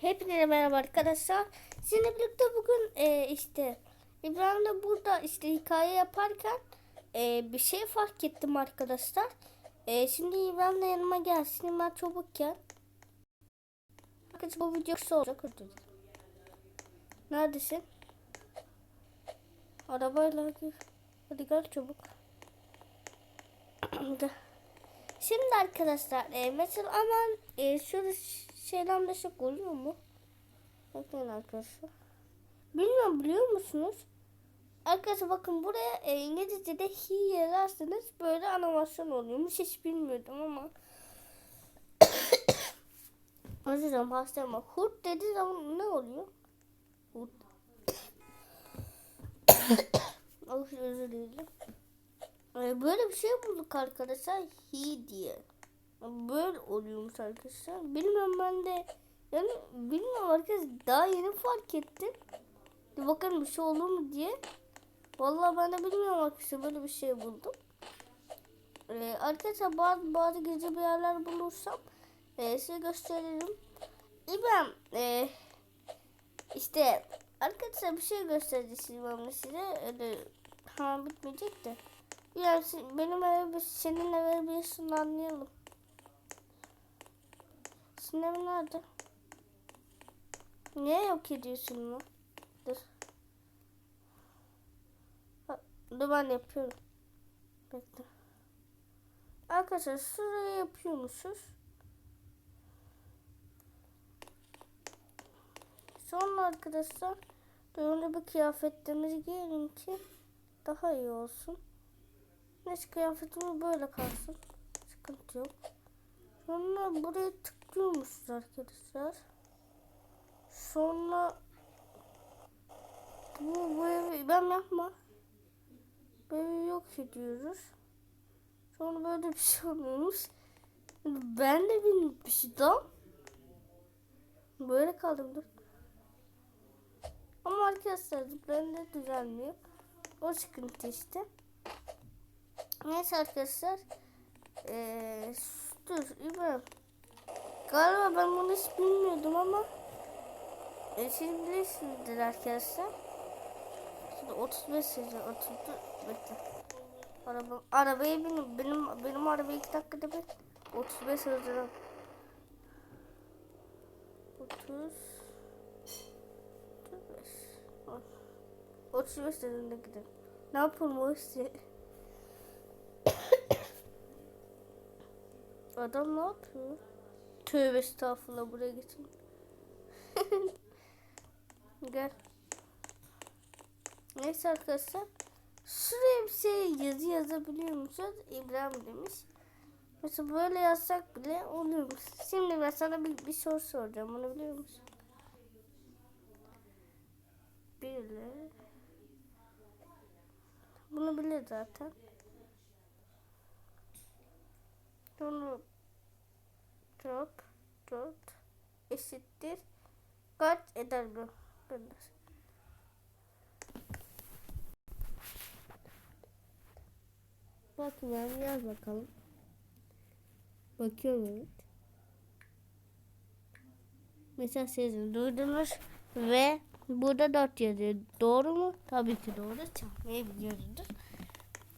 Hepinize merhaba arkadaşlar. Sizinle birlikte bugün e, işte İbrahim de burada işte hikaye yaparken e, bir şey fark ettim arkadaşlar. E, şimdi İbrahim de yanıma gelsin hemen çabuk. Arkadaşlar bu video kısa olacak. Neredesin? Arabayla gir. Hadi gel çabuk. Şimdi arkadaşlar e, mesela aman e, şöyle selamlaşıp oluyor mu? Bakın arkadaşlar. Bilmiyorum biliyor musunuz? Arkadaşlar bakın buraya e, İngilizce'de he yazarsanız böyle animasyon oluyormuş. Hiç bilmiyordum ama. Özür dilerim hastayım hurt dediği zaman ne oluyor? Hurt. Özür dilerim. Ee, Böyle bir şey bulduk arkadaşlar. He diye. Böyle oluyormuş arkadaşlar. Bilmiyorum ben de. Yani bilmiyorum arkadaşlar. Daha yeni fark ettim. Bir bakalım bir şey olur mu diye. Vallahi ben de bilmiyorum arkadaşlar. Böyle bir şey buldum. Ee, arkadaşlar bazı bazı gizli bir yerler bulursam e, size gösteririm. İbrahim e, işte arkadaşlar bir şey göstereceğim ben size. Öyle tamam bitmeyecek de. Ya benim eve bir, senin eve bir şunu evin nerede? Niye yok ediyorsun bunu? Dur. Dur ben yapıyorum. Bekle. Arkadaşlar şuraya yapıyormuşuz. Sonra arkadaşlar önce bir kıyafetlerimizi giyelim ki daha iyi olsun. Neyse kıyafetimiz böyle kalsın. Sıkıntı yok. Sonra buraya tıklıyormuşuz arkadaşlar. Sonra bu, bu evi ben yapma. Bu evi yok ediyoruz. Sonra böyle bir şey oluyormuş. Ben de bilmiştim. Böyle kaldım dur. Ama arkadaşlar ben de düzelmiyor. O sıkıntı işte. Neyse arkadaşlar. Ee, dur İbrahim. Galiba ben bunu hiç bilmiyordum ama e, siz bilirsinizdir arkadaşlar. Şimdi 35 yazacağım. 30 bekle. Araba, arabaya benim, benim, benim araba 2 dakikada ben 35 yazacağım. 30 35 35 dediğinde gidelim. Ne yapalım o işte? Adam ne yapıyor? Tövbe estağfurullah buraya geçin. Gel. Neyse arkadaşlar. Şuraya bir şey yazı yazabiliyor musunuz? İbrahim demiş. Mesela böyle yazsak bile oluyormuş. Şimdi ben sana bir, bir soru soracağım. Bunu biliyor musun? Bilir. Bunu bilir zaten. Sonra drop drop eşittir kaç eder bu? Gönder. Bakıyorum yaz bakalım. Bakıyorum evet. Mesela sizin duydunuz ve burada 4 yazıyor. Doğru mu? Tabii ki doğru. Çarpmayı biliyorsunuz.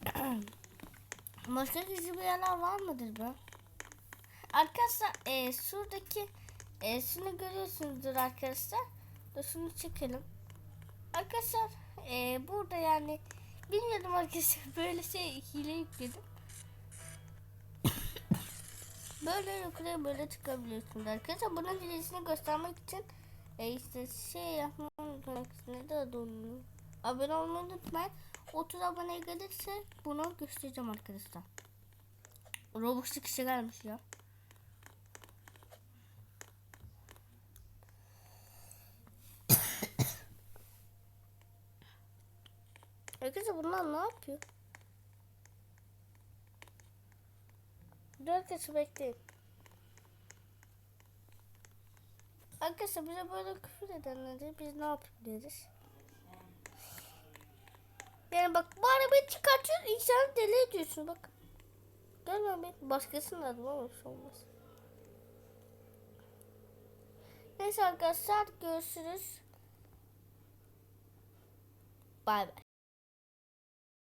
Başka gizli bir yerler var mıdır be? Arkadaşlar e, şuradaki e, şunu görüyorsunuzdur arkadaşlar. Da şunu çekelim. Arkadaşlar e, burada yani bilmiyordum arkadaşlar böyle şey hile yükledim. böyle yukarıya böyle çıkabiliyorsunuz arkadaşlar. Bunun hilesini göstermek için e, işte şey yapmam gerektiğinde de donuyor. Abone olmayı unutmayın. 30 abone gelirse bunu göstereceğim arkadaşlar. Roblox'ta kişi gelmiş ya. Arkadaşlar bunlar ne yapıyor? Dört kişi bekleyin. Arkadaşlar bize böyle küfür edenleri biz ne yapabiliriz? Yani bak bu arabayı çıkartıyorsun insanı deli ediyorsun bak. Görmüyor musun? Başkasının adı şey olmaz. Neyse arkadaşlar görüşürüz. Bay bay.